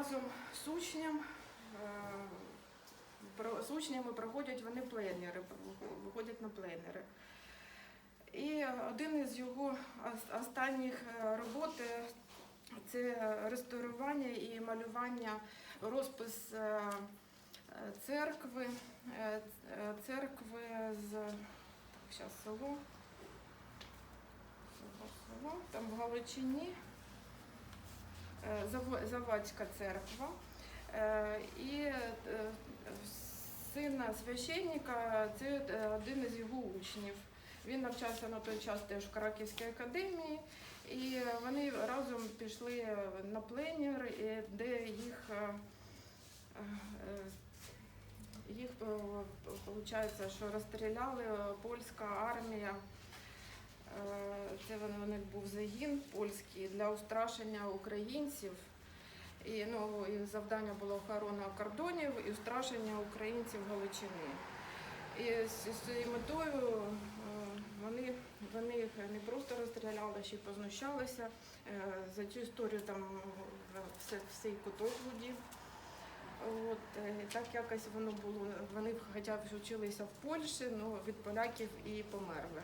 разом з учнем, е, з учнями проходять вони пленери, виходять на пленери. І один із його останніх е, робот е, це реставрування і малювання, розпис церкви, церкви з так, зараз. Село, село, там в Галичині. Заво- Завадська церква. Е, І е, сина священника це е, один із його учнів. Він навчався на той час теж в Краківській академії, і вони разом пішли на пленер, і де їх, їх виходить, що розстріляли польська армія. Це у них був загін польський для устрашення українців. І ну, їх завдання було охорона кордонів і устрашення українців Галичини. І з цією метою е, вони, вони їх не просто розстріляли, ще й познущалися. Е, За цю історію там е, все, всей куток гудів. От, так якось воно було. Вони хоча б вчилися в Польщі, але від поляків і померли.